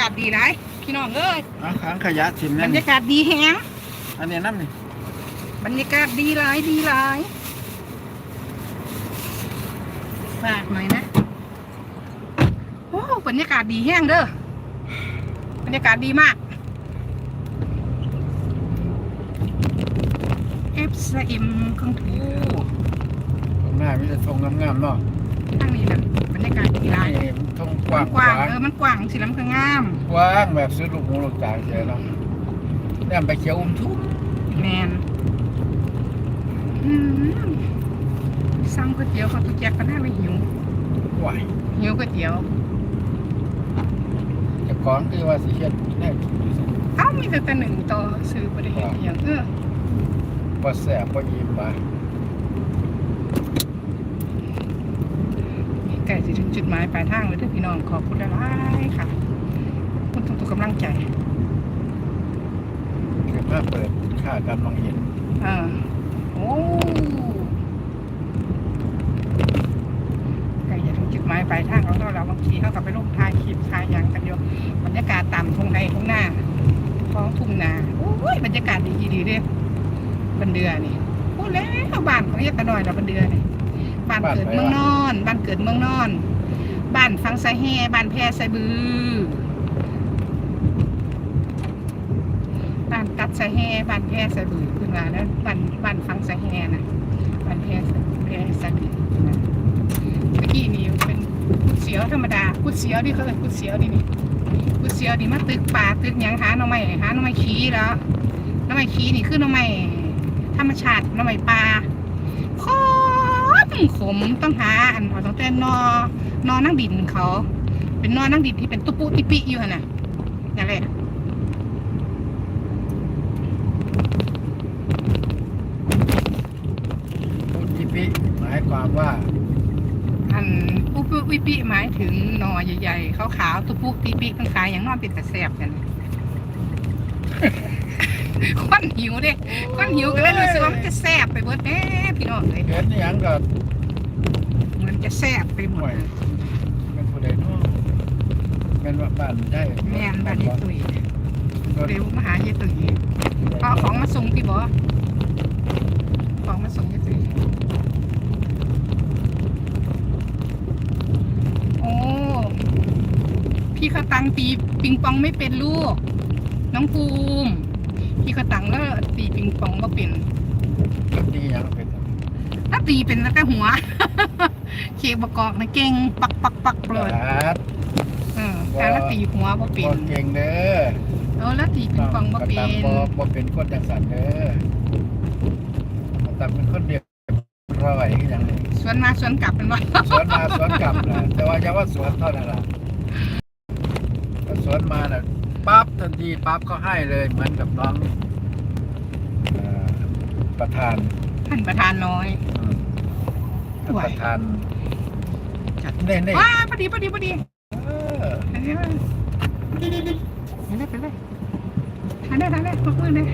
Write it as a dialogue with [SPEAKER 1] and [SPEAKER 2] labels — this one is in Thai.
[SPEAKER 1] ากาศดีไรพี่น้องเอ้ย
[SPEAKER 2] อะค้างขยะถิ่ม
[SPEAKER 1] บ
[SPEAKER 2] นั่
[SPEAKER 1] ร
[SPEAKER 2] น
[SPEAKER 1] รยากาศดีแฮง
[SPEAKER 2] อันนี้น้ำนี่
[SPEAKER 1] บรรยากาศดีหลายดีหลายฝากหน่อยนะโอ้บรรยากาศดีแห้งเด้อบรรยากาศดีมากเอฟซเอ็มของทู
[SPEAKER 2] ตรงหน้ามีแต่ทงงามๆเนาะ
[SPEAKER 1] ทางนี้นะ บรรยากาศดีหลาย
[SPEAKER 2] นี่ทงกว้าง
[SPEAKER 1] กว้าง
[SPEAKER 2] ขวาง
[SPEAKER 1] เออมันกว้างสิล้ำคืองาม
[SPEAKER 2] กว้างแบบซื้อลูกหมูลูกจางเฉยเนาะเนี่ยไปเขียวอุ้มทุ่ม
[SPEAKER 1] แมนอืมสั่งก๋วยเตี๋ยวเขาตุกแจกก็ได้ไม่หิว
[SPEAKER 2] ไหว
[SPEAKER 1] หิวก๋วยเตี๋ยว
[SPEAKER 2] เจะก้อนคือว่าสิเฮ็ดแน่อยู่สิ
[SPEAKER 1] เอ้ามีแต่แต่หนึ่งต่อซื้อประเดี๋ยวอย่างเออ
[SPEAKER 2] บ่แซ่บบ่อิ่มบ่
[SPEAKER 1] ไก่สิถึงจุดหมายปลายทางเลยเด้อพี่น้องขอบคุณหลายๆค่ะขอบคุณทุกๆกำลังใจ
[SPEAKER 2] เกิดมาเปิดค่าการมองเห็น
[SPEAKER 1] อ่าโอ้ไก่จะถึงจุดหมายปลายทางของเราเราบางทีเขากลับไปลงทายคลิปทายอย่างกันอยู่บรรยากาศตามทุ่งไร่ทุ่งนาท้องทุ่งนาโอ้ยบรรยากาศดีดีๆเด้อบันเดือนี่พูดแล้วบ้านของยายกระดอยเราบันเดือนี่ บ้านเกิดเมืองนอน บ้านเกิดเมืองนอน บ้านฟังไซแห่บ้านแพรไซบือ บ้านตัดไซแห่บ้านแพรไซบือขึ้นมาแล้วบ้านบ้านฟังไซแห่นะบ้านแพรไซแพรไซบือนะเมื่อกี้นี่เป็นกุดเสียวธรรมดากุดเสียวนี่เขาเรียกกุดเสียวนี่นี่กุดเสียวนี่มาตึกป่าตึกหยังหาหน่อไม้หาหน่อไม้ขี้แล้วหน่อไม้ขี้นี่คือหน่อไม้ธรรมชาติหน่อไม้ป่าขม ขมต้องหาอันเอาตั้งแต่นอนอนั่งดินเขา เป็นนอนั่งดินที่เป็นตุปุติปิอยู่หั่นน่ะนั่นแหละ
[SPEAKER 2] อุจิปิหมายความว่า
[SPEAKER 1] อันปุปุวิปิหมายถึงนอใหญ่ๆขาวๆตุปุติปิต้องขายอย่างนอนเป็นแต่แสบกันควันหิวเด้ควันหิวก็เลยรู้สึกว่ามันจะแสบ องเลย
[SPEAKER 2] เห็นอหยังก็
[SPEAKER 1] มันจะแสบไปหมด
[SPEAKER 2] เป็นผู้ใดเนาะแม่นว่าบ้านได้
[SPEAKER 1] แม่นบ้านยายตุ๋ย
[SPEAKER 2] ก็
[SPEAKER 1] เร็วมาหายายตุ๋ยเอาของมาส่งพี่บอของมาส่งยายตุ๋ยโอ้พี่เขาตังตีปิงปองไม่เป็นลูก น้องภูมิพี่เขาตังแล้วตีปิงปองมาเป็น
[SPEAKER 2] ก็ดีอย่างเป็น
[SPEAKER 1] ถ้าตีเป็นแล้วก็หัว เคกประกอบนะเก่งปักปักปักเลย
[SPEAKER 2] ครับ
[SPEAKER 1] เออแต่ละตีหัวบ่เป็
[SPEAKER 2] บ่
[SPEAKER 1] น
[SPEAKER 2] เก่งเด้อ
[SPEAKER 1] เออแล้วตีปิงปองบ่เป็น
[SPEAKER 2] บ่บ่เป็นคนจังสันเด้อตามเป็นคนเดียวร้อยอย่างนี้
[SPEAKER 1] สวนมาสวนกลับเป็นว่า
[SPEAKER 2] สวนมาสวนกลับนะแต่ว่าจะว่าสวนเท่านั้นล่ะถ้าสวนมาน่ะปั๊บทันทีปั๊บก็ให้เลยเหมือนกับน้องเอ่อประธาน
[SPEAKER 1] ท่านประธานน้อย
[SPEAKER 2] อืมท่าน
[SPEAKER 1] ไหว
[SPEAKER 2] ประธาน
[SPEAKER 1] จัด
[SPEAKER 2] เน่เน่
[SPEAKER 1] ว้าพอดีพอดีพอดี
[SPEAKER 2] เออ
[SPEAKER 1] อันนี้ว่าไปเลยไปเลยทานได้ทานได้พกมือเลย